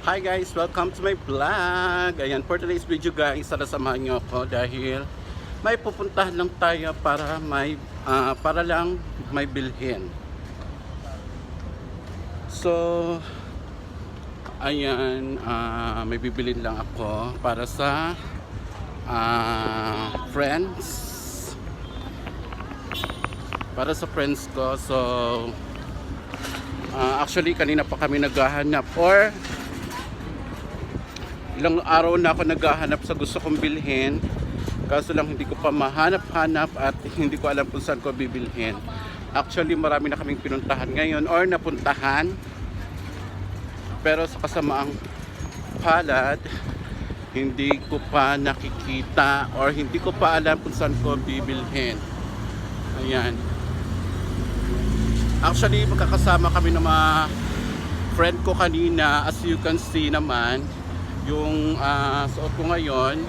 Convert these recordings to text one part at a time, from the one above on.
Hi guys, welcome to my vlog. Ayan, for today's video guys, sana samahan niyo ako dahil may pupuntahan lang tayo para may ah, para lang may bilhin. So ayan, ah, may bibilin lang ako para sa ah, friends. Para sa friends ko. So ah, actually kanina pa kami naghahanap or ilang araw na ako naghahanap sa gusto kong bilhin. Kaso lang hindi ko pa mahanap-hanap at hindi ko alam kung saan ko bibilhin. Actually marami na kaming pinuntahan ngayon or napuntahan. Pero sa kasamaang palad hindi ko pa nakikita or hindi ko pa alam kung saan ko bibilhin. Ayan. Actually magkakasama kami ng mga friend ko kanina. As you can see naman yung ah, suot ko ngayon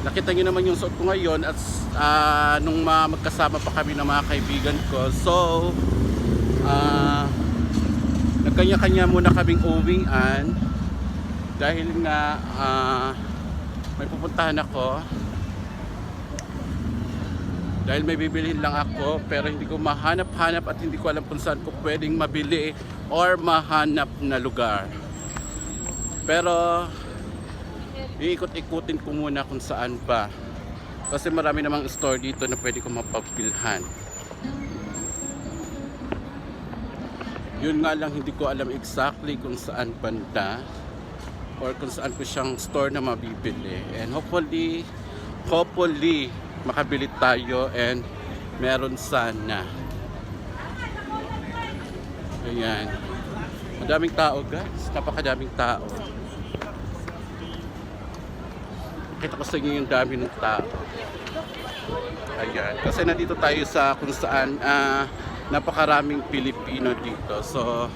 nakita nyo naman yung suot ko ngayon at ah, nung ma- magkasama pa kami ng mga kaibigan ko. So ah, nagkanya-kanya muna kaming uwingan dahil nga ah, may pupuntahan ako. Dahil may bibilhin lang ako pero hindi ko mahanap-hanap at hindi ko alam kung saan ko pwedeng mabili or mahanap na lugar pero iikot-ikutin ko muna kung saan pa. Kasi marami namang store dito na pwede ko mapapilhan yun nga lang hindi ko alam exactly kung saan banda or kung saan ko siyang store na mabibili. And hopefully hopefully makabili tayo and meron sana. Ayan. Madaming tao guys. Napakadaming tao kita ko sa inyo yung dami ng tao ayan kasi nandito tayo sa kung saan ah, napakaraming Pilipino dito so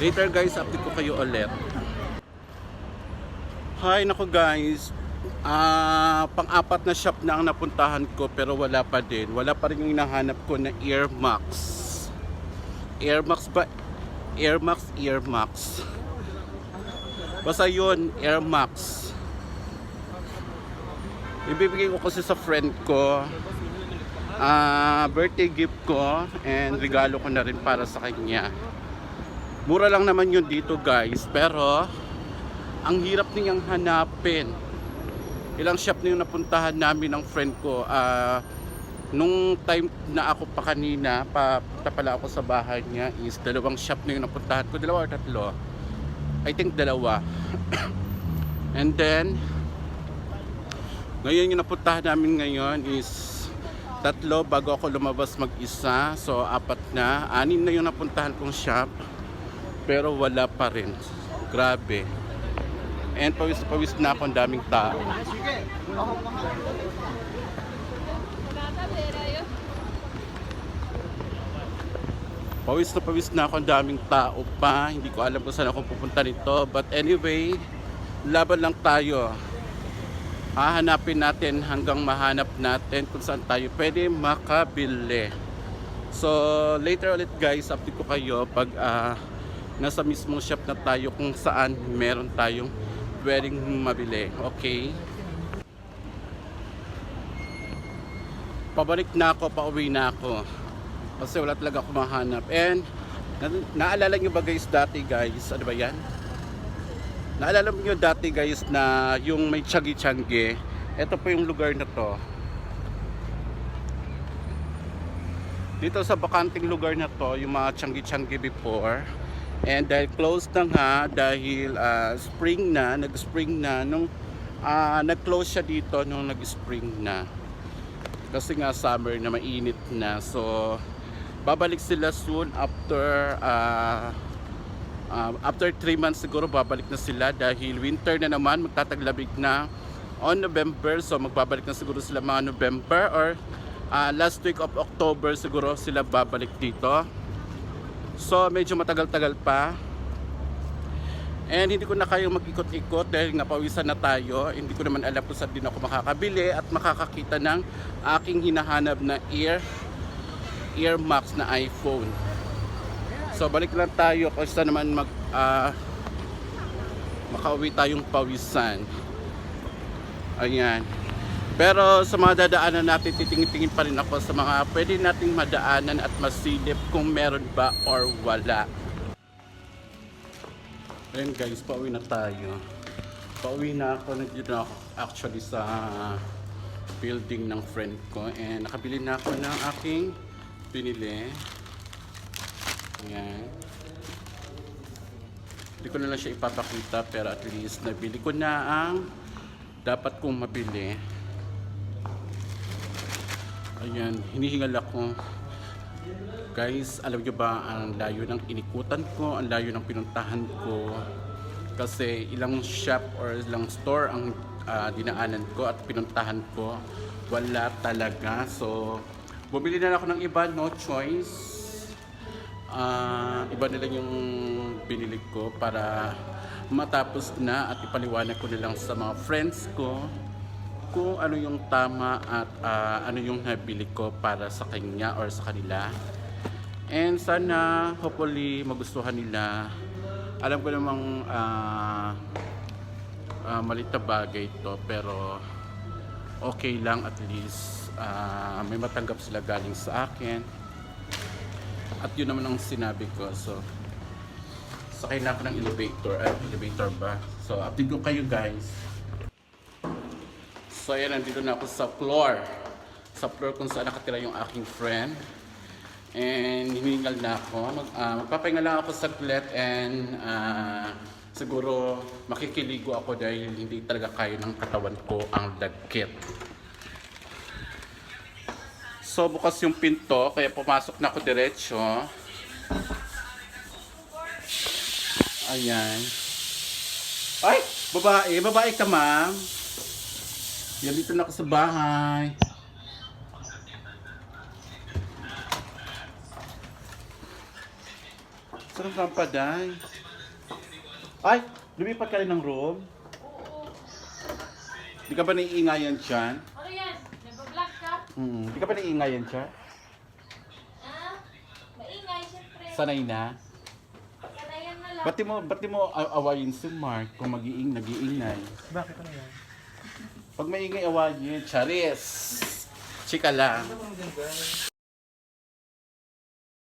later guys update ko kayo ulit Hi nako guys Ah, pang-apat na shop na ang napuntahan ko pero wala pa din. Wala pa rin yung hinahanap ko na Airmax. Airmax ba? Airmax, Airmax. Basta yun, Airmax. Ibibigay ko kasi sa friend ko. Ah, birthday gift ko and regalo ko na rin para sa kanya. Mura lang naman yun dito guys, pero ang hirap niyang hanapin ilang shop na yung napuntahan namin ng friend ko. Ah, nung time na ako pa kanina, pala ako sa bahay niya is dalawang shop na yung napuntahan ko. Dalawa or tatlo? I think dalawa. And then, ngayon yung napuntahan namin ngayon is tatlo bago ako lumabas mag-isa. So, apat na. Anim na yung napuntahan kong shop. Pero wala pa rin. Grabe. And pawis pawis na ako ang daming tao. Pawis na pawis na ako ang daming tao pa. Hindi ko alam kung saan ako pupunta nito. But anyway, laban lang tayo. Hahanapin natin hanggang mahanap natin kung saan tayo pwede makabili. So later ulit guys, update ko kayo pag ah, nasa mismong shop na tayo kung saan meron tayong pwedeng mabili. Okay? Pabalik na ako, pauwi na ako. Kasi wala talaga ako mahanap. And na naalala nyo ba guys dati guys, ano ba yan? Naalala mo nyo dati guys na yung may tiyagi-tiyangge. Ito po yung lugar na to. Dito sa bakanting lugar na to, yung mga tiyanggi-tiyanggi before. And dahil closed na nga, dahil ah, spring na, nag-spring na, nung ah, nag-close siya dito nung nag-spring na. Kasi nga summer na mainit na. So, babalik sila soon after ah, ah, after 3 months siguro babalik na sila dahil winter na naman magtataglabig na on November. So magbabalik na siguro sila mga November or ah, last week of October siguro sila babalik dito. So medyo matagal-tagal pa. And hindi ko na kayang mag-ikot-ikot dahil nga pawisan na tayo. Hindi ko naman alam kung saan din ako makakabili at makakakita ng aking hinahanap na ear Earmax na iPhone So balik lang tayo kasi naman mag ah, makauwi tayong pawisan. Ayan. Pero sa mga dadaanan natin, titingin-tingin pa rin ako sa mga pwede nating madaanan at masilip kung meron ba or wala. Ayan guys, pauwi na tayo. Pauwi na ako, nandito na ako actually sa building ng friend ko and nakabili na ako ng aking pinili. Ayan. Hindi ko na lang siya ipapakita pero at least nabili ko na ang dapat kong mabili. Ayan, hinihingal ako. Guys, alam nyo ba ang layo ng inikutan ko, ang layo ng pinuntahan ko. Kasi ilang shop or ilang store ang ah, dinaanan ko at pinuntahan ko. Wala talaga. So, bumili na ako ng iba, no choice. Ah, iba na lang yung binili ko para matapos na at ipaliwanag ko na lang sa mga friends ko kung ano yung tama at ah, ano yung nabili ko para sa kanya or sa kanila. And sana hopefully magustuhan nila. Alam ko namang ah ah, malit na bagay to pero okay lang at least ah, may matanggap sila galing sa akin. At yun naman ang sinabi ko. So, sakay na ako ng elevator. Ay, elevator ba? So, update ko kayo guys. So, ayan, nandito na ako sa floor. Sa floor kung saan nakatira yung aking friend. And hiningal na ako. Mag, ah, magpapahinga lang ako saglit and ah, siguro makikiligo ako dahil hindi talaga kaya ng katawan ko ang dagkit. So bukas yung pinto, kaya pumasok na ako diretso. Ayan. Ay! Babae! Babae ka, ma'am! Yan, dito na ako sa bahay. Saan ka pa, Day? Ay! Lumipat ka rin ng room? Di ka ba naiingayan dyan? Ano yan? Nag-vlog ka? Hmm. Di ka ba naiingayan dyan? Ah? Maingay, syempre. Sanay na? Sanayan na lang. Ba't di mo, ba't di mo a- awayin si Mark kung mag-iing, nag-iingay? Bakit ano yan? Pag maingay awayin, charis! Chika lang.